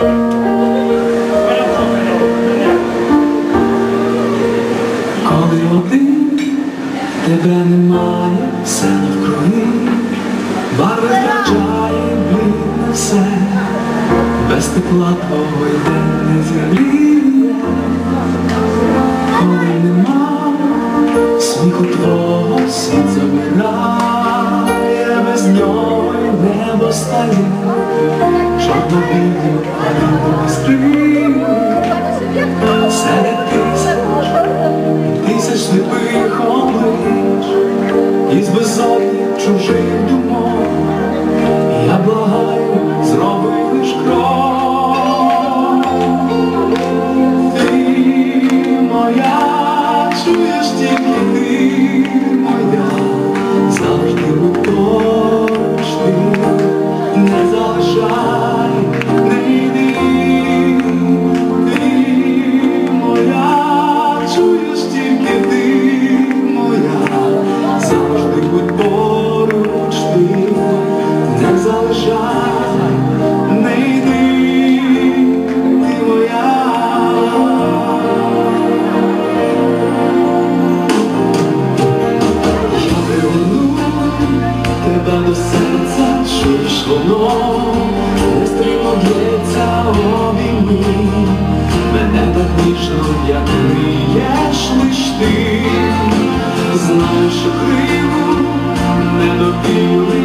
Коли один тебе немає, все навкруги, барви втрачає блідне все, без тепла твого й день не зігріє, коли нема сміху твого світ замирає, без нього небо стає, він скриє. Серед тисяч, тисяч сліпих облич Із безодні чужих думок Я благаю, зроби лиш крок до серця, чуєш воно, нестримно б'ється обійми, мене так як вмієш лиш ти, знаєш, криву не допіли,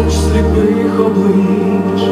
луч сліпих облич.